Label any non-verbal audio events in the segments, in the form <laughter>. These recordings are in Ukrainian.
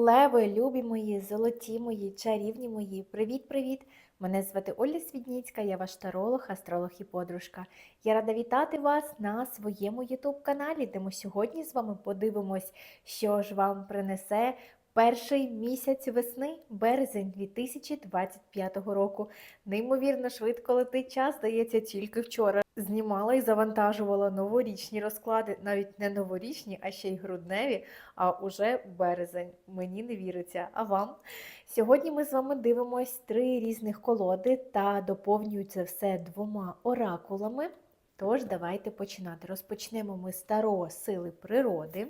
Леви, любі мої, золоті мої, чарівні мої, привіт-привіт! Мене звати Оля Свідніцька, я ваш таролог, астролог і подружка. Я рада вітати вас на своєму YouTube каналі, де ми сьогодні з вами подивимось, що ж вам принесе перший місяць весни, березень 2025 року. Неймовірно швидко летить час, здається, тільки вчора знімала і завантажувала новорічні розклади, навіть не новорічні, а ще й грудневі, а уже березень. Мені не віриться. А вам? Сьогодні ми з вами дивимось три різних колоди та доповнюється все двома оракулами. Тож, давайте починати. Розпочнемо ми з Таро сили природи.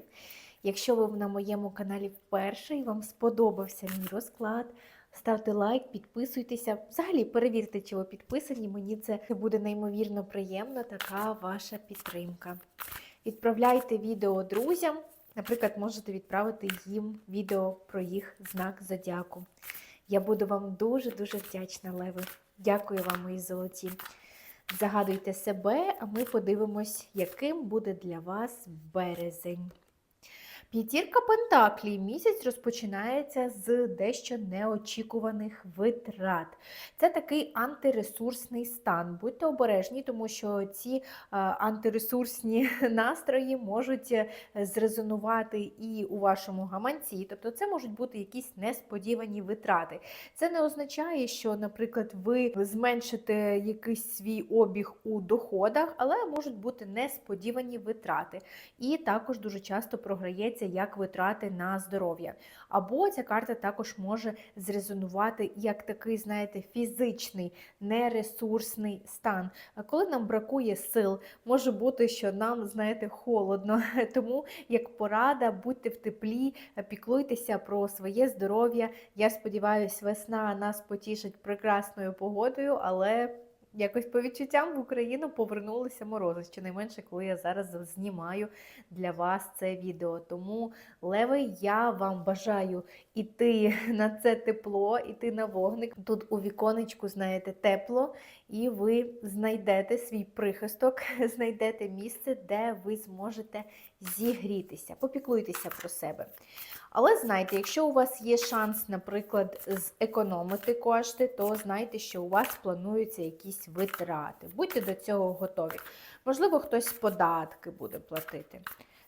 Якщо ви на моєму каналі вперше і вам сподобався мій розклад, ставте лайк, підписуйтеся. Взагалі перевірте, чи ви підписані. Мені це буде неймовірно приємно, така ваша підтримка. Відправляйте відео друзям. Наприклад, можете відправити їм відео про їх знак зодіаку. Я буду вам дуже-дуже вдячна, Леви. Дякую вам, мої золоті. Загадуйте себе, а ми подивимось, яким буде для вас березень. П'ятірка Пентаклій. Місяць розпочинається з дещо неочікуваних витрат. Це такий антиресурсний стан. Будьте обережні, тому що ці антиресурсні <laughs> настрої можуть е, зрезонувати і у вашому гаманці. Тобто, це можуть бути якісь несподівані витрати. Це не означає, що, наприклад, ви зменшите якийсь свій обіг у доходах, але можуть бути несподівані витрати. І також дуже часто програється як витрати на здоров'я. Або ця карта також може зрезонувати як такий, знаєте, фізичний, нересурсний стан. Коли нам бракує сил, може бути, що нам, знаєте, холодно. <laughs> Тому, як порада, будьте в теплі, піклуйтеся про своє здоров'я. Я сподіваюся, весна нас потішить прекрасною погодою, але. Якось по відчуттям в Україну повернулися морози, щонайменше, коли я зараз знімаю для вас це відео. Тому, Леви, я вам бажаю іти <laughs> на це тепло, іти на вогник. Тут у віконечку, знаєте, тепло, і ви знайдете свій прихисток, <laughs> знайдете місце, де ви зможете зігрітися. Попіклуйтеся про себе. Але знайте, якщо у вас є шанс, наприклад, зекономити кошти, то знайте, що у вас плануються якісь витрати. Будьте до цього готові. Можливо, хтось податки буде платити.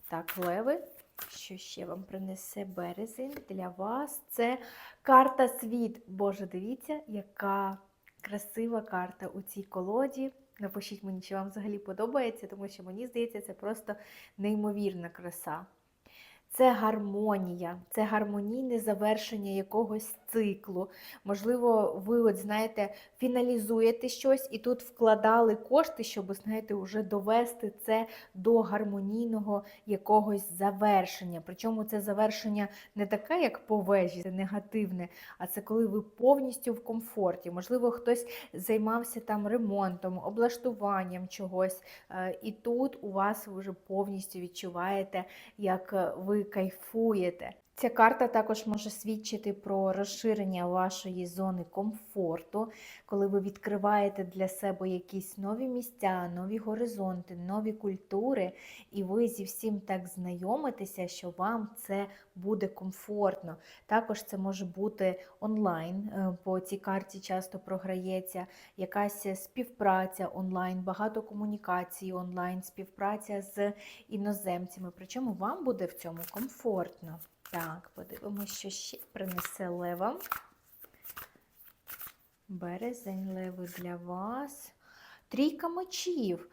Так, леви, що ще вам принесе березень для вас? Це карта світ. Боже, дивіться, яка красива карта у цій колоді. Напишіть мені, чи вам взагалі подобається, тому що мені здається, це просто неймовірна краса. Це гармонія, це гармонійне завершення якогось циклу. Можливо, ви, от знаєте, фіналізуєте щось і тут вкладали кошти, щоб, знаєте, вже довести це до гармонійного якогось завершення. Причому це завершення не таке, як по вежі, це негативне, а це коли ви повністю в комфорті. Можливо, хтось займався там ремонтом, облаштуванням чогось. е, І тут у вас ви вже повністю відчуваєте, як е, кайфуєте. Ця карта також може свідчити про розширення вашої зони комфорту, коли ви відкриваєте для себе якісь нові місця, нові горизонти, нові культури, і ви зі всім так знайомитеся, що вам це буде комфортно. Також це може бути онлайн, е, по цій карті часто програється якась співпраця онлайн, багато комунікацій онлайн, співпраця з іноземцями. Причому вам буде в цьому комфортно. Так, подивимося, що ще принесе лева. Березень леви для вас. Трійка мечів.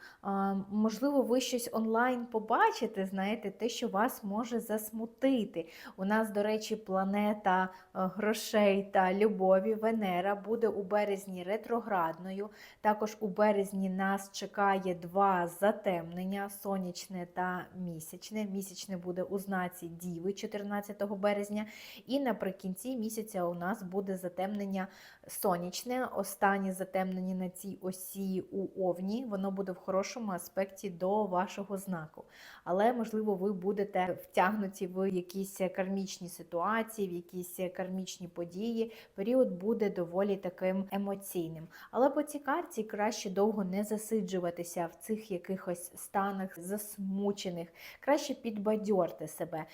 Можливо, ви щось онлайн побачите, знаєте, те, що вас може засмутити. У нас, до речі, планета е, грошей та любові Венера буде у березні ретроградною. Також у березні нас чекає два затемнення сонячне та місячне. Місячне буде у знаці Діви 14 березня. І наприкінці місяця у нас буде затемнення сонячне. Останнє затемнення на цій осі у Овні, воно буде в хорошому аспекті до вашого знаку. Але, можливо, ви будете втягнуті в якісь кармічні ситуації, в якісь кармічні події. Період буде доволі таким емоційним. Але по цій карті краще довго не засиджуватися в цих якихось станах засмучених, краще підбадьорте себе.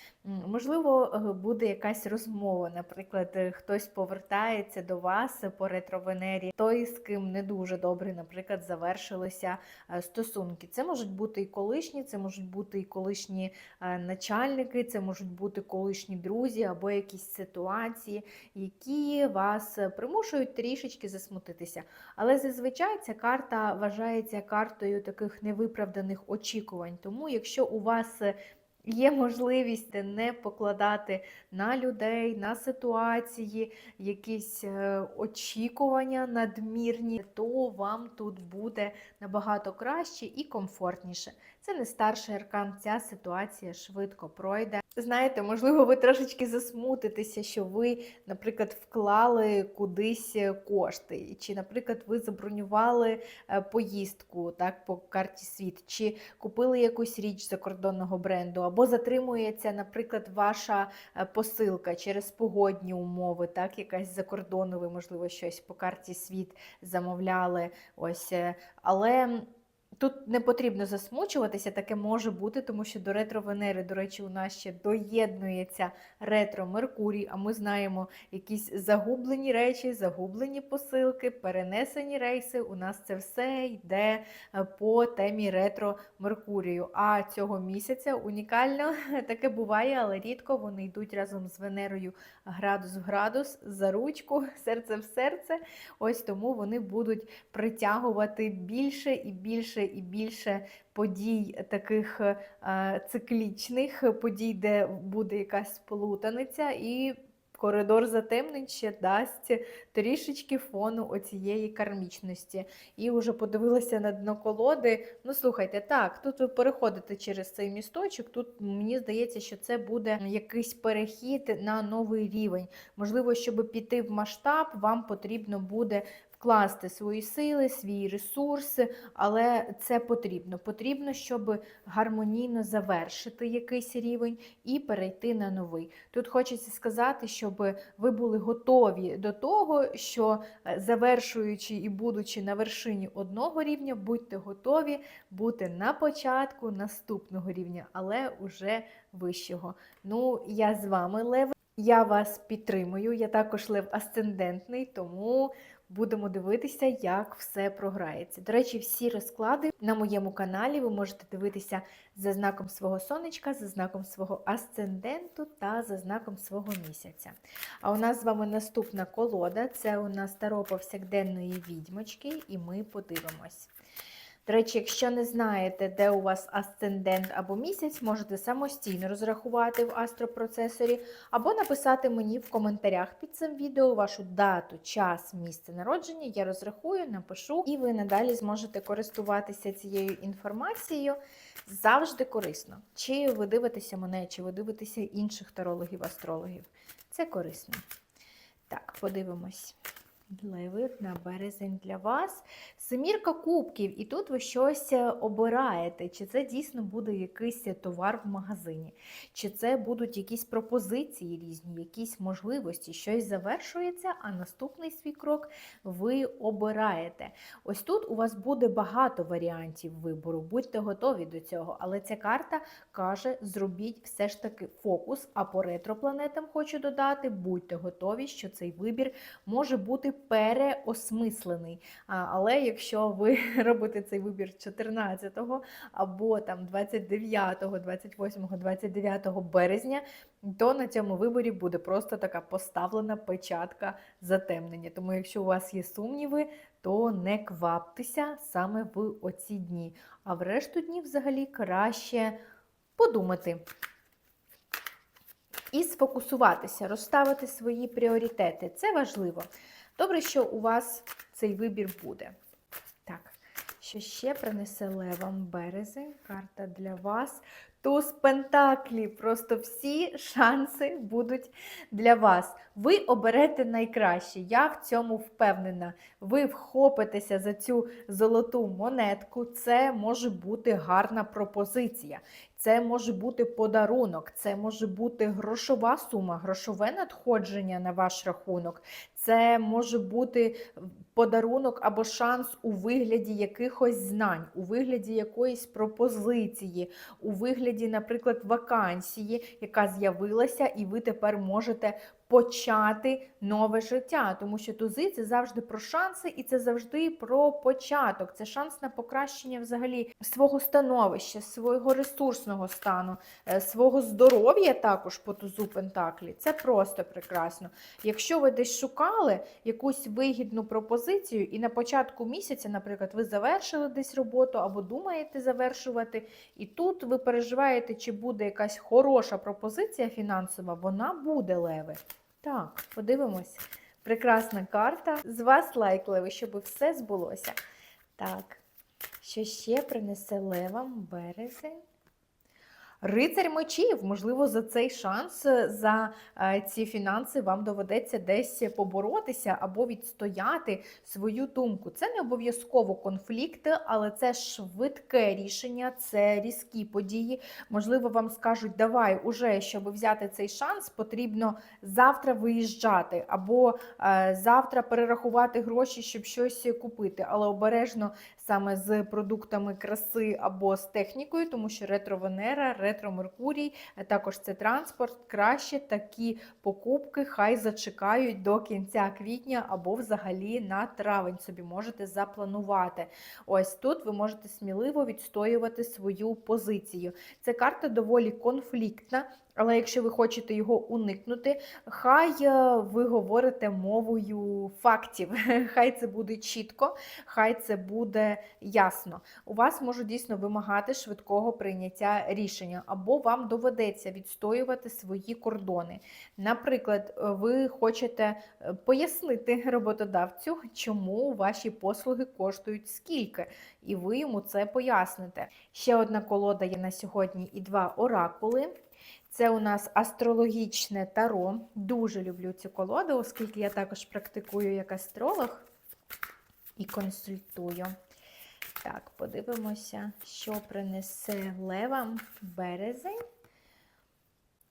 Можливо, е, буде якась розмова. Наприклад, е, хтось повертається до вас по ретро-венері, той, з ким не дуже добре, наприклад, завершилися е, стосунки. Це можуть бути і колишні, це можуть бути і колишні е, начальники, це можуть бути колишні друзі або якісь ситуації, які вас е, примушують трішечки засмутитися. Але зазвичай ця карта вважається картою таких невиправданих очікувань. Тому, якщо у вас є можливість не покладати на людей, на ситуації, якісь е, очікування надмірні, то вам тут буде набагато краще і комфортніше. Це не старший аркан, ця ситуація швидко пройде. Знаєте, можливо, ви трошечки засмутитеся, що ви, наприклад, вклали кудись кошти, чи, наприклад, ви забронювали е, поїздку так, по карті світ, чи купили якусь річ закордонного бренду, або затримується, наприклад, ваша е, посилка через погодні умови, так, якась за кордону, ви, можливо, щось по карті світ замовляли. Ось, е, але. Тут не потрібно засмучуватися, таке може бути, тому що до ретро-Венери, до речі, у нас ще доєднується ретро-Меркурій, а ми знаємо якісь загублені речі, загублені посилки, перенесені рейси. У нас це все йде е, по темі ретро-Меркурію. А цього місяця унікально <laughs> таке буває, але рідко вони йдуть разом з Венерою градус в градус, за ручку, <laughs> серце в серце. Ось тому вони будуть притягувати більше і більше і більше подій таких е, циклічних, подій, де буде якась плутаниця, і коридор затемнень ще дасть трішечки фону оцієї кармічності. І вже подивилася на дно колоди. Ну, слухайте, так, тут ви переходите через цей місточок. Тут мені здається, що це буде якийсь перехід на новий рівень. Можливо, щоб піти в масштаб, вам потрібно буде вкласти свої сили, свій ресурс, але це потрібно. Потрібно, щоб гармонійно завершити якийсь рівень і перейти на новий. Тут хочеться сказати, щоб ви були готові до того, що е, завершуючи і будучи на вершині одного рівня, будьте готові бути на початку наступного рівня, але уже вищого. Ну, я з вами, Лев. Я вас підтримую. Я також лев асцендентний, тому будемо дивитися, як все програється. До речі, всі розклади на моєму каналі ви можете дивитися за знаком свого сонечка, за знаком свого асценденту та за знаком свого місяця. А у нас з вами наступна колода це у нас таро повсякденної відьмочки, і ми подивимось. До речі, якщо не знаєте, де у вас асцендент або місяць, можете самостійно розрахувати в астропроцесорі, або написати мені в коментарях під цим відео вашу дату, час, місце народження. Я розрахую, напишу, і ви надалі зможете користуватися цією інформацією. Завжди корисно. Чи ви дивитеся мене, чи ви дивитеся інших тарологів-астрологів. Це корисно. Так, подивимось. Леви на березень для вас. Семірка кубків, і тут ви щось е, обираєте, чи це дійсно буде якийсь товар в магазині, чи це будуть якісь пропозиції різні, якісь можливості, щось завершується, а наступний свій крок ви обираєте. Ось тут у вас буде багато варіантів вибору, будьте готові до цього. Але ця карта каже: зробіть все ж таки фокус. А по ретропланетам хочу додати, будьте готові, що цей вибір може бути переосмислений. Але якщо ви <laughs> робите цей вибір 14-го або там 29, 28, 29 березня, то на цьому виборі буде просто така поставлена печатка затемнення. Тому, якщо у вас є сумніви, то не кваптеся саме в оці дні. А в решту днів взагалі краще подумати. І сфокусуватися, розставити свої пріоритети. Це важливо. Добре, що у вас цей вибір буде. Так, що ще принесе левам березень? Карта для вас. туз пентаклі. Просто всі шанси будуть для вас. Ви оберете найкраще. Я в цьому впевнена. Ви вхопитеся за цю золоту монетку. Це може бути гарна пропозиція. Це може бути подарунок, це може бути грошова сума, грошове надходження на ваш рахунок. Це може бути подарунок або шанс у вигляді якихось знань, у вигляді якоїсь пропозиції, у вигляді, наприклад, вакансії, яка з'явилася, і ви тепер можете почати нове життя. Тому що тузи це завжди про шанси, і це завжди про початок. Це шанс на покращення взагалі свого становища, свого ресурсного стану, е, свого здоров'я також по тузу Пентаклі. Це просто прекрасно. Якщо ви десь шукали якусь вигідну пропозицію, і на початку місяця, наприклад, ви завершили десь роботу або думаєте завершувати, і тут ви переживаєте, чи буде якась хороша пропозиція фінансова, вона буде леви. Так, подивимось. Прекрасна карта. З вас лайк, щоб все збулося. Так, що ще принесе левам березень? Рицарь мечів, можливо, за цей шанс, е, за е, ці фінанси вам доведеться десь поборотися або відстояти свою думку. Це не обов'язково конфлікти, але це швидке рішення, це різкі події. Можливо, вам скажуть, давай уже, щоб взяти цей шанс, потрібно завтра виїжджати, або е, завтра перерахувати гроші, щоб щось купити. Але обережно саме з продуктами краси або з технікою, тому що ретро-Венера, ретро-Меркурій, а також це транспорт. Краще такі покупки хай зачекають до кінця квітня або взагалі на травень собі можете запланувати. Ось тут ви можете сміливо відстоювати свою позицію. Ця карта доволі конфліктна. Але якщо ви хочете його уникнути, хай е, ви говорите мовою фактів, <laughs> хай це буде чітко, хай це буде ясно. У вас можуть дійсно вимагати швидкого прийняття рішення, або вам доведеться відстоювати свої кордони. Наприклад, е, ви хочете е, пояснити роботодавцю, чому ваші послуги коштують скільки, і ви йому це поясните. Ще одна колода є на сьогодні і два оракули. Це у нас астрологічне таро. Дуже люблю цю колоду, оскільки я також практикую як астролог і консультую. Так, подивимося, що принесе левам березень.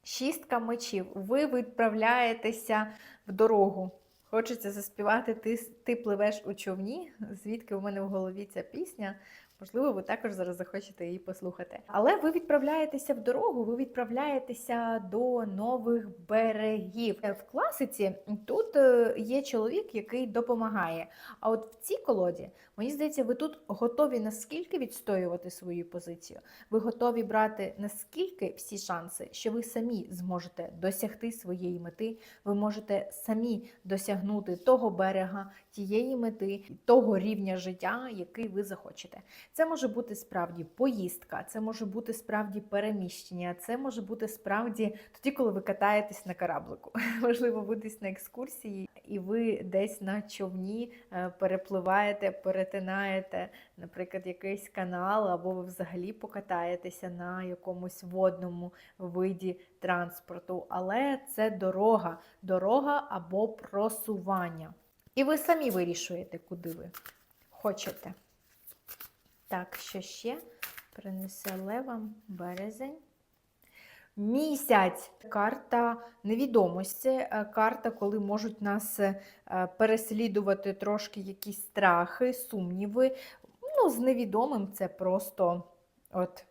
Шістка мечів. Ви відправляєтеся в дорогу. Хочеться заспівати ти, ти пливеш у човні, звідки у мене в голові ця пісня. Можливо, ви також зараз захочете її послухати. Але ви відправляєтеся в дорогу, ви відправляєтеся до нових берегів. В класиці тут е, є чоловік, який допомагає. А от в цій колоді, мені здається, ви тут готові наскільки відстоювати свою позицію. Ви готові брати наскільки всі шанси, що ви самі зможете досягти своєї мети, ви можете самі досягнути того берега, тієї мети, того рівня життя, який ви захочете. Це може бути справді поїздка, це може бути справді переміщення, це може бути справді тоді, коли ви катаєтесь на кораблику. <laughs> Можливо, ви десь на екскурсії, і ви десь на човні е, перепливаєте, перетинаєте, наприклад, якийсь канал, або ви взагалі покатаєтеся на якомусь водному виді транспорту. Але це дорога, дорога або просування. І ви самі вирішуєте, куди ви хочете. Так, що ще принесе левам березень. Місяць. Карта невідомості, е, карта, коли можуть нас е, переслідувати трошки якісь страхи, сумніви. Ну, з невідомим це просто от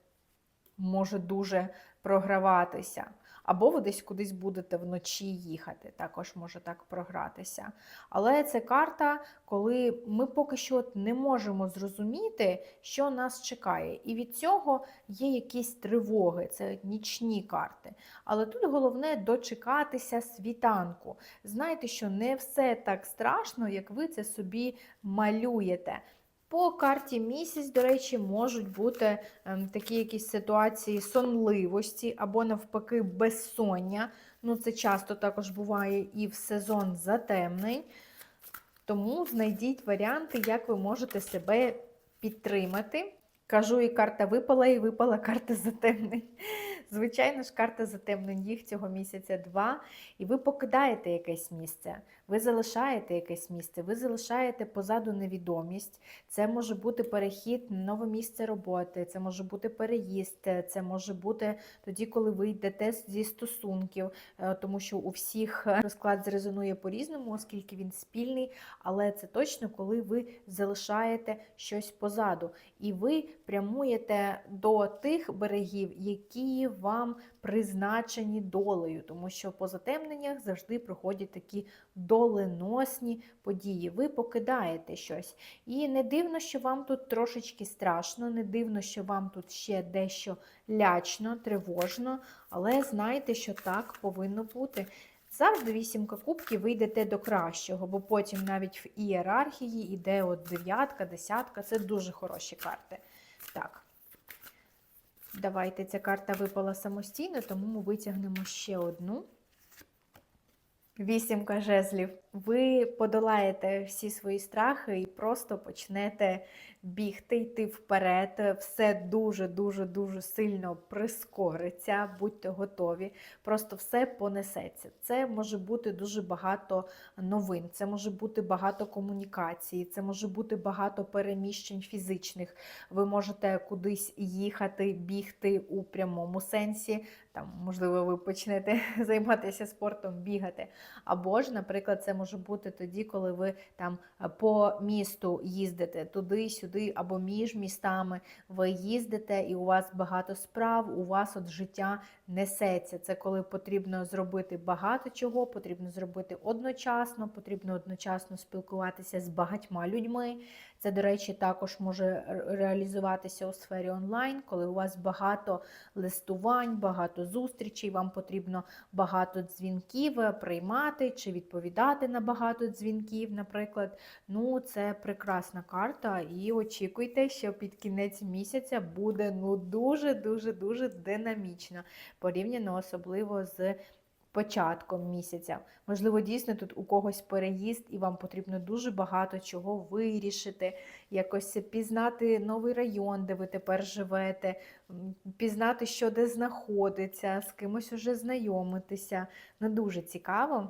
може дуже програватися. Або ви десь кудись будете вночі їхати, також може так програтися. Але це карта, коли ми поки що не можемо зрозуміти, що нас чекає. І від цього є якісь тривоги, це нічні карти. Але тут головне дочекатися світанку. Знайте, що не все так страшно, як ви це собі малюєте. По карті місяць, до речі, можуть бути ем, такі якісь ситуації сонливості або, навпаки, безсоння. Ну, Це часто також буває і в сезон затемнень. Тому знайдіть варіанти, як ви можете себе підтримати Кажу, і карта випала, і випала карта затемнень. <laughs> Звичайно ж, карта затемнень їх цього місяця два, і ви покидаєте якесь місце, ви залишаєте якесь місце, ви залишаєте позаду невідомість. Це може бути перехід на нове місце роботи, це може бути переїзд, це може бути тоді, коли ви йдете зі стосунків, е, тому що у всіх розклад зрезонує по-різному, оскільки він спільний, але це точно коли ви залишаєте щось позаду. І ви прямуєте до тих берегів, які вам призначені долею, тому що по затемненнях завжди проходять такі доленосні події. Ви покидаєте щось. І не дивно, що вам тут трошечки страшно, не дивно, що вам тут ще дещо лячно, тривожно, але знайте, що так повинно бути. Завжди вісімка кубків ви йдете до кращого, бо потім навіть в ієрархії йде от дев'ятка, десятка. Це дуже хороші карти. Так. Давайте ця карта випала самостійно, тому ми витягнемо ще одну. Вісімка жезлів. Ви подолаєте всі свої страхи і просто почнете бігти, йти вперед. Все дуже-дуже дуже сильно прискориться, будьте готові. Просто все понесеться. Це може бути дуже багато новин, це може бути багато комунікацій, це може бути багато переміщень фізичних. Ви можете кудись їхати, бігти у прямому сенсі. Там, можливо, ви почнете <laughs> займатися спортом, бігати. Або ж, наприклад, це може бути тоді, коли ви там по місту їздите туди-сюди, або між містами. Ви їздите, і у вас багато справ, у вас от життя несеться. Це коли потрібно зробити багато чого, потрібно зробити одночасно, потрібно одночасно спілкуватися з багатьма людьми. Це, до речі, також може реалізуватися у сфері онлайн, коли у вас багато листувань, багато зустрічей, вам потрібно багато дзвінків приймати чи відповідати на багато дзвінків, наприклад. Ну, це прекрасна карта. І очікуйте, що під кінець місяця буде ну дуже-дуже дуже динамічно, порівняно особливо з початком місяця. Можливо, дійсно тут у когось переїзд, і вам потрібно дуже багато чого вирішити, якось пізнати новий район, де ви тепер живете, пізнати, що де знаходиться, з кимось уже знайомитися. Ну, дуже цікаво.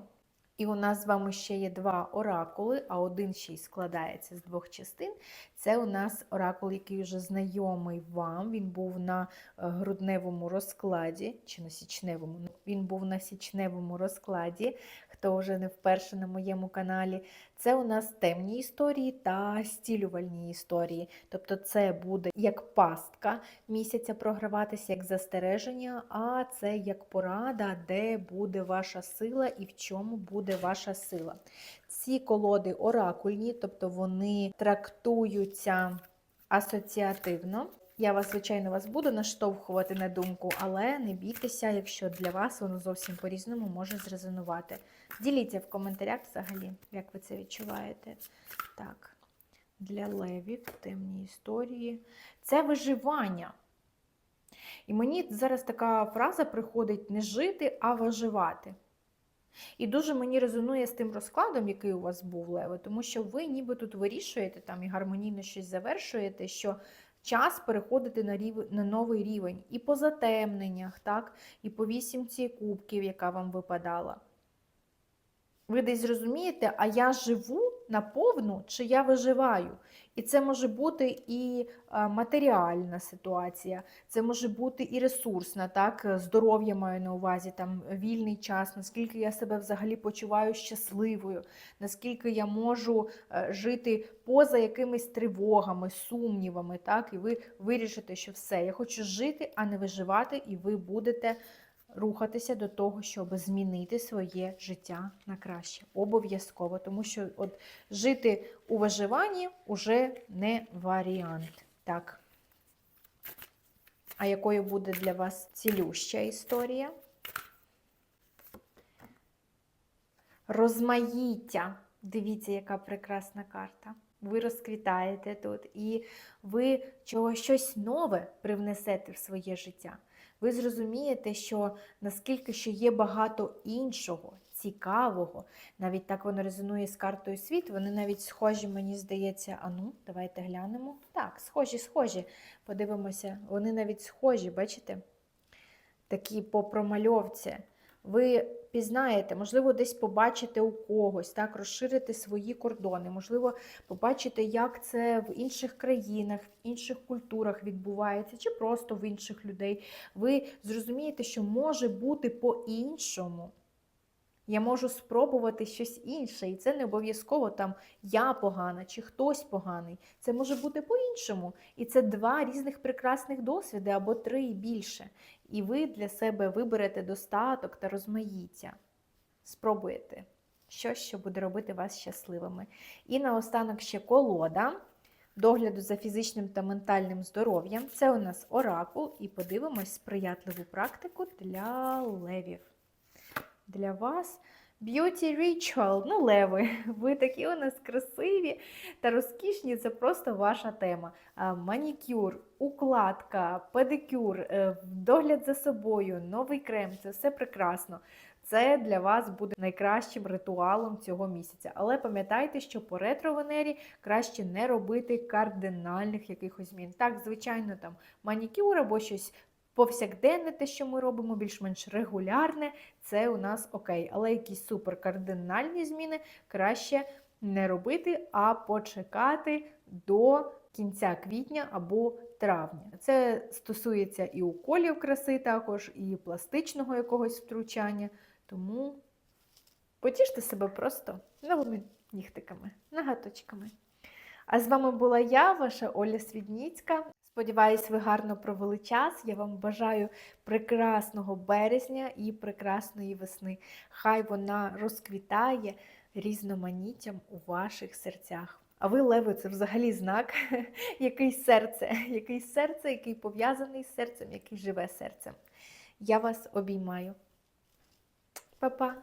І у нас з вами ще є два оракули, а один ще й складається з двох частин. Це у нас оракул, який вже знайомий вам. Він був на е, грудневому розкладі, чи на січневому. Він був на січневому розкладі, хто вже не вперше на моєму каналі. Це у нас темні історії та стілювальні історії. Тобто це буде як пастка місяця програватися, як застереження, а це як порада, де буде ваша сила і в чому буде ваша сила. Ці колоди оракульні, тобто вони трактуються асоціативно. Я вас, звичайно, вас буду наштовхувати на думку, але не бійтеся, якщо для вас воно зовсім по-різному може зрезонувати. Діліться в коментарях взагалі, як ви це відчуваєте. Так, для левів, темні історії. Це виживання. І мені зараз така фраза приходить не жити, а виживати. І дуже мені резонує з тим розкладом, який у вас був, Леви, тому що ви ніби тут вирішуєте там і гармонійно щось завершуєте, що час переходити на рів... на новий рівень. І по затемненнях, так, і по вісімці кубків, яка вам випадала. Ви десь зрозумієте, а я живу наповну, чи я виживаю. І це може бути і матеріальна ситуація, це може бути і ресурсна, так, здоров'я маю на увазі, там вільний час, наскільки я себе взагалі почуваю щасливою, наскільки я можу е, жити поза якимись тривогами, сумнівами, так, і ви вирішите, що все, я хочу жити, а не виживати, і ви будете рухатися до того, щоб змінити своє життя на краще. Обов'язково, тому що от жити у виживанні вже не варіант. Так. А якою буде для вас цілюща історія? Розмаїття. Дивіться, яка прекрасна карта. Ви розквітаєте тут, і ви чогось щось нове привнесете в своє життя ви зрозумієте, що наскільки ще є багато іншого цікавого. Навіть так воно резонує з картою світ. Вони навіть схожі, мені здається. А ну, давайте глянемо. Так, схожі, схожі. Подивимося, вони навіть схожі, бачите? Такі по промальовці. Ви пізнаєте, можливо, десь побачите у когось, так, розширити свої кордони, можливо, побачите, як це в інших країнах, в інших культурах відбувається, чи просто в інших людей. Ви зрозумієте, що може бути по-іншому. Я можу спробувати щось інше, і це не обов'язково там я погана чи хтось поганий. Це може бути по-іншому. І це два різних прекрасних досвіди або три і більше. І ви для себе виберете достаток та розмаїття. Спробуєте щось, що буде робити вас щасливими. І наостанок ще колода догляду за фізичним та ментальним здоров'ям. Це у нас оракул, і подивимось сприятливу практику для левів. Для вас Beauty Ritual, ну, леви, <laughs> ви такі у нас красиві та розкішні, це просто ваша тема. Манікюр, укладка, педикюр, е, догляд за собою, новий крем це все прекрасно. Це для вас буде найкращим ритуалом цього місяця. Але пам'ятайте, що по ретро-венері краще не робити кардинальних якихось змін. Так, звичайно, там манікюр або щось повсякденне, те, що ми робимо, більш-менш регулярне, це у нас окей. Але якісь суперкардинальні зміни краще не робити, а почекати до кінця квітня або травня. Це стосується і уколів краси також, і пластичного якогось втручання. Тому потіште себе просто новими нігтиками, нагаточками. А з вами була я, ваша Оля Свідніцька. Сподіваюсь, ви гарно провели час. Я вам бажаю прекрасного березня і прекрасної весни. Хай вона розквітає різноманіттям у ваших серцях. А ви, леви, це взагалі знак, <laughs> який серце, який серце, який пов'язаний з серцем, який живе серцем. Я вас обіймаю. Па-па!